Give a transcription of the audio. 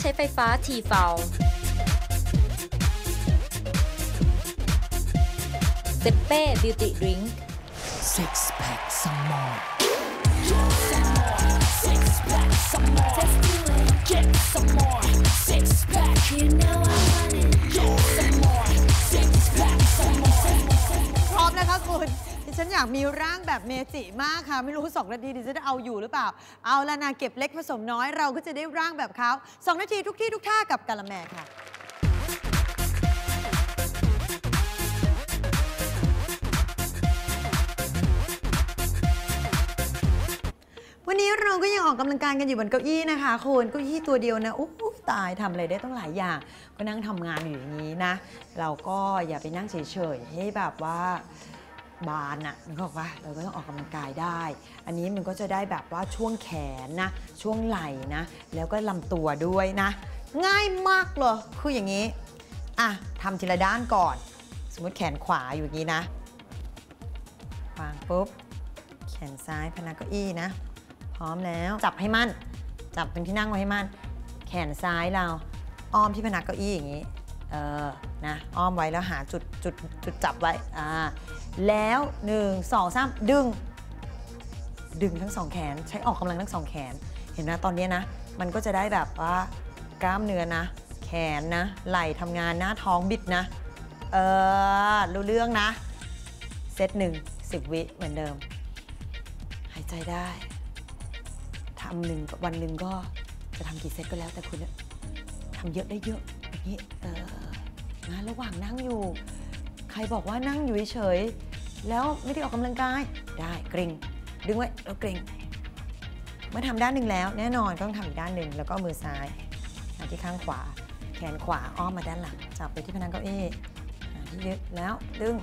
ใช้ไฟฟ้าทีเฟลเซเป้บิวตี้ดริง Six pack some more You know I want it. พร้อมแล้วคะคุณ ดิฉันอยากมีร่างแบบเมจิมากค่ะ ไม่รู้สองนาทีดิฉันจะเอาอยู่หรือเปล่า เอาละนาเก็บเล็กผสมน้อยเราก็จะได้ร่างแบบเขาสองนาทีทุกที่ทุกท่ากับกะละแมค่ะวันนี้เราก็ยังออกกำลังกายกันอยู่บนเก้าอี้นะคะคุณเก้าอี้ตัวเดียวนะโอ้ตายทำอะไรได้ต้องหลายอย่าง ก็นั่งทำงานอยู่อย่างนี้นะ เราก็อย่าไปนั่งเฉยๆให้แบบว่า บานอะนึกออกปะเราก็ต้องออกกำลังกายได้ อันนี้มันก็จะได้แบบว่าช่วงแขนนะ ช่วงไหล่นะ แล้วก็ลำตัวด้วยนะ ง่ายมากเลยคืออย่างนี้อะทำทีละด้านก่อน สมมติแขนขวาอยู่อย่างนี้นะวางปุ๊บแขนซ้ายพนักเก้าอี้นะ พร้อมแล้วจับให้มั่น จับตรงที่นั่งไว้ให้มั่น แขนซ้ายเราอ้อมที่พนักเก้าอี้อย่างนี้เออ นะอ้อมไว้แล้วหาจุดจุดจุดจับไว้อ่าแล้ว1 2 3ดึง ดึงทั้งสองแขนใช้ออกกำลังทั้งสองแขน เห็นไหมตอนนี้นะ มันก็จะได้แบบว่ากล้ามเนื้อนะ แขนนะ ไหล่ทำงานหน้าท้องบิดนะ เออ รู้เรื่องนะ เซตหนึ่งสิบวิเหมือนเดิม หายใจได้ทำหนึ่งวันหนึ่งก็จะทำกี่เซตก็แล้วแต่คุณทำเยอะได้เยอะอย่างนี้เออ นะระหว่างนั่งอยู่ ใครบอกว่านั่งอยู่เฉยๆแล้วไม่ได้ออกกำลังกาย ได้เกรงดึงไว้แล้วเกรงเมื่อทำด้านหนึ่งแล้ว แน่นอนต้องทำอีกด้านหนึ่งแล้วก็มือซ้ายมาที่ข้างขวา แขนขวาอ้อมมาด้านหลังจับไปที่พนักเก้าอี้ที่ยึดแล้วดึง